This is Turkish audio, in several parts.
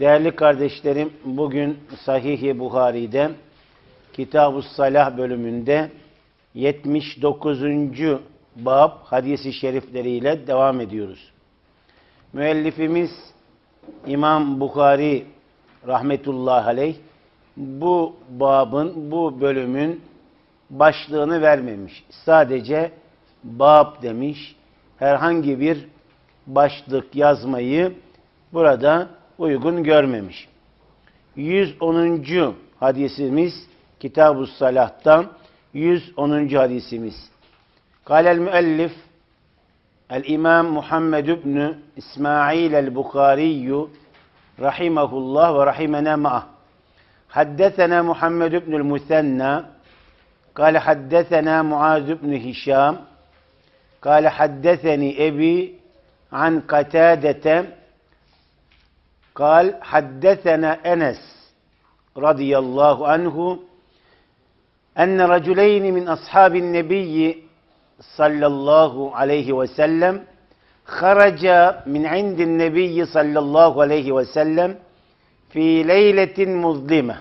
Değerli kardeşlerim, bugün Sahih-i Buhari'de Kitab-ı Salah bölümünde 79. bab hadisi şerifleriyle devam ediyoruz. Müellifimiz İmam Bukhari rahmetullahi aleyh bu babın, bu bölümün başlığını vermemiş. Sadece bab demiş. Herhangi bir başlık yazmayı burada uygun görmemiş. 110. hadisimiz Kitab-ı Salah'tan 110. hadisimiz. Kâlel müellif El-İmam Muhammed ibn İsmail el-Bukhari rahimahullah ve rahimena ma'ah. حدثنا محمد بن المثنى قال حدثنا معاذ بن هشام قال حدثني أبي عن قتادة قال حدثنا أنس رضي الله عنه أن رجلين من أصحاب النبي صلى الله عليه وسلم خرجا من عند النبي صلى الله عليه وسلم في ليلة مظلمة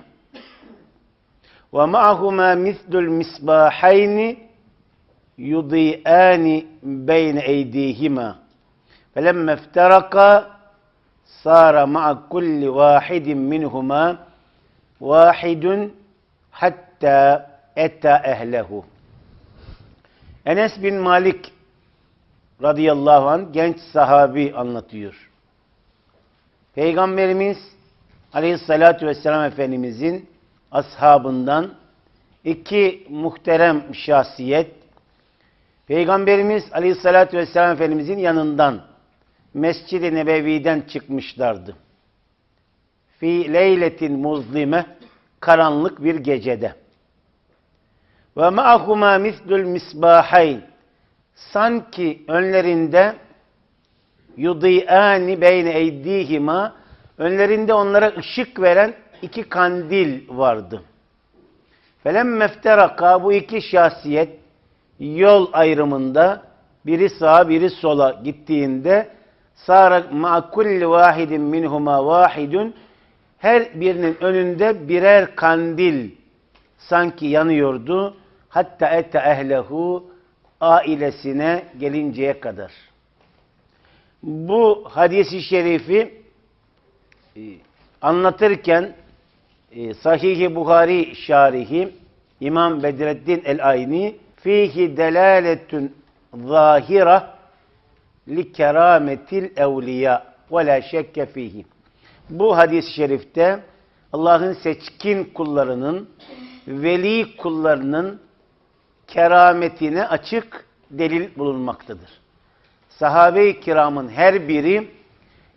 ومعهما مثل المصباحين يضيئان بين أيديهما فلما افترقا sara ma'a kulli vahidin minhuma vahidun hatta etta ehlehu. Enes bin Malik radıyallahu an genç sahabi anlatıyor. Peygamberimiz aleyhissalatü vesselam Efendimizin ashabından iki muhterem şahsiyet Peygamberimiz aleyhissalatü vesselam Efendimizin yanından Mescid-i Nebevi'den çıkmışlardı. Fi leyletin muzlime karanlık bir gecede. Ve ma'huma mislul misbahayn sanki önlerinde yudi'ani beyne eydihima önlerinde onlara ışık veren iki kandil vardı. Felemme ifteraka bu iki şahsiyet yol ayrımında biri sağa biri sola gittiğinde sara ma kulli vahidin minhuma vahidun her birinin önünde birer kandil sanki yanıyordu. Hatta ete ehlehu ailesine gelinceye kadar. Bu hadisi şerifi e, anlatırken e, Sahih-i Buhari şarihi İmam Bedreddin el-Ayni fihi delaletun zahira li kerametil evliya ve la şekke fihi. Bu hadis-i şerifte Allah'ın seçkin kullarının, veli kullarının kerametine açık delil bulunmaktadır. Sahabe-i kiramın her biri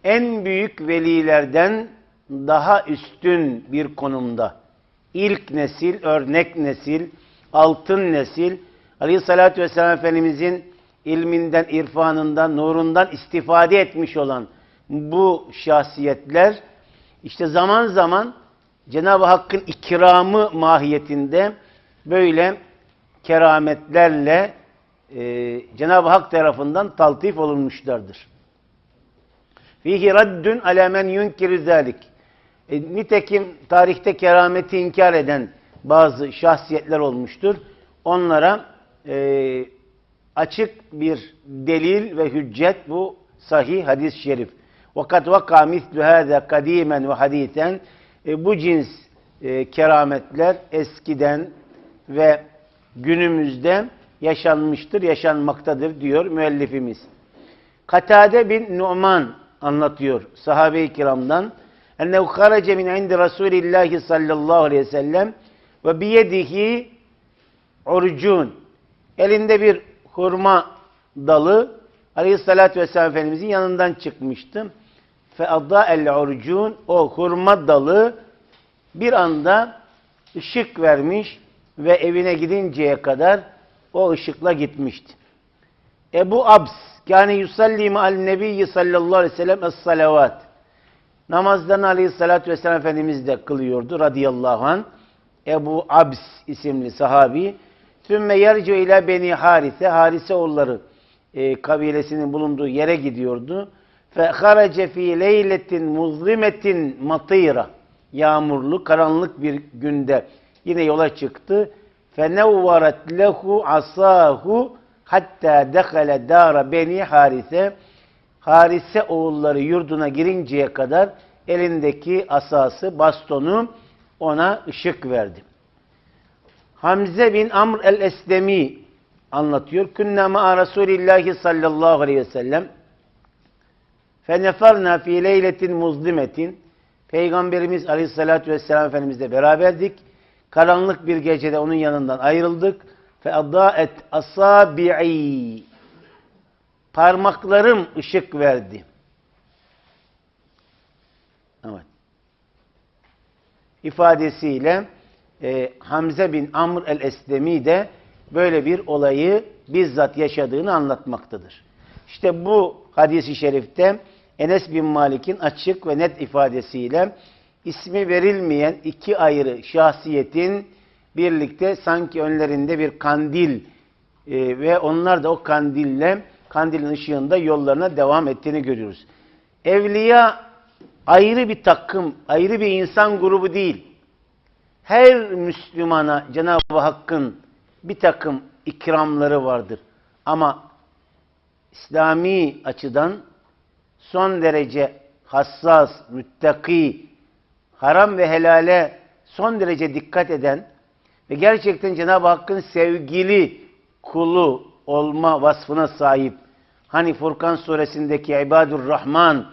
en büyük velilerden daha üstün bir konumda. İlk nesil, örnek nesil, altın nesil, Aleyhisselatü Vesselam Efendimizin ilminden, irfanından, nurundan istifade etmiş olan bu şahsiyetler işte zaman zaman Cenab-ı Hakk'ın ikramı mahiyetinde böyle kerametlerle e, Cenab-ı Hak tarafından taltif olunmuşlardır. Fihi raddun ala men yunkiru zalik. E, nitekim tarihte kerameti inkar eden bazı şahsiyetler olmuştur. Onlara e, açık bir delil ve hüccet bu sahih hadis-i şerif. وَقَدْ وَقَى مِثْلُ هَذَا قَد۪يمًا وَحَد۪يثًا e, Bu cins e, kerametler eskiden ve günümüzde yaşanmıştır, yaşanmaktadır diyor müellifimiz. Katade bin Numan anlatıyor sahabe-i kiramdan. Ennehu kharace min indi Resulillahi sallallahu aleyhi ve sellem ve biyedihi urcun. Elinde bir hurma dalı Aleyhissalatü vesselam Efendimizin yanından çıkmıştı. Fe adda el urcun o hurma dalı bir anda ışık vermiş ve evine gidinceye kadar o ışıkla gitmişti. Ebu Abs yani yusalli ma'al nebiyyi sallallahu aleyhi ve sellem es-salavat. Namazlarını aleyhissalatü vesselam Efendimiz de kılıyordu radıyallahu anh. Ebu Abs isimli sahabi. Sümme yarcu ile beni Harise, Harise oğulları e, kabilesinin bulunduğu yere gidiyordu. Fe harace fi leyletin muzlimetin matira. Yağmurlu, karanlık bir günde yine yola çıktı. Fe nevvaret lehu asahu hatta dekale dara beni Harise. Harise oğulları yurduna girinceye kadar elindeki asası, bastonu ona ışık verdi. Hamze bin Amr el-Eslemi anlatıyor. Künne ma'a Resulillahi sallallahu aleyhi ve sellem fenefarna fi leyletin muzlimetin Peygamberimiz aleyhissalatü vesselam Efendimizle beraberdik. Karanlık bir gecede onun yanından ayrıldık. Fe adaet asabi'i Parmaklarım ışık verdi. Evet. İfadesiyle e, Hamze bin Amr el-Eslemi de böyle bir olayı bizzat yaşadığını anlatmaktadır. İşte bu hadisi şerifte Enes bin Malik'in açık ve net ifadesiyle ismi verilmeyen iki ayrı şahsiyetin birlikte sanki önlerinde bir kandil e, ve onlar da o kandille kandilin ışığında yollarına devam ettiğini görüyoruz. Evliya ayrı bir takım, ayrı bir insan grubu değil. Her Müslümana Cenab-ı Hakk'ın bir takım ikramları vardır. Ama İslami açıdan son derece hassas, müttaki, haram ve helale son derece dikkat eden ve gerçekten Cenab-ı Hakk'ın sevgili kulu olma vasfına sahip. Hani Furkan suresindeki İbadur Rahman,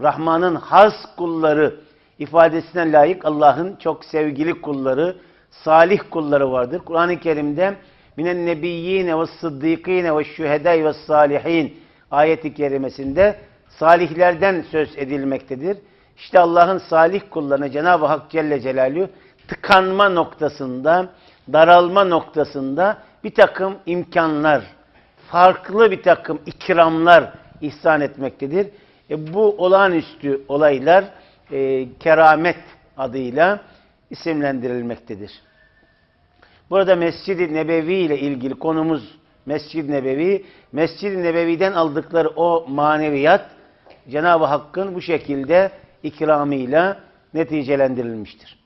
Rahman'ın has kulları ifadesine layık Allah'ın çok sevgili kulları, salih kulları vardır. Kur'an-ı Kerim'de minen nebiyyine ve sıddîkîne ve şühedâi ve salihin ayeti kerimesinde salihlerden söz edilmektedir. İşte Allah'ın salih kullarına Cenab-ı Hak Celle Celaluhu tıkanma noktasında, daralma noktasında bir takım imkanlar, farklı bir takım ikramlar ihsan etmektedir. E, bu olağanüstü olaylar e, keramet adıyla isimlendirilmektedir. Burada Mescid-i Nebevi ile ilgili konumuz Mescid-i Nebevi. Mescid-i Nebevi'den aldıkları o maneviyat Cenab-ı Hakk'ın bu şekilde ikramıyla neticelendirilmiştir.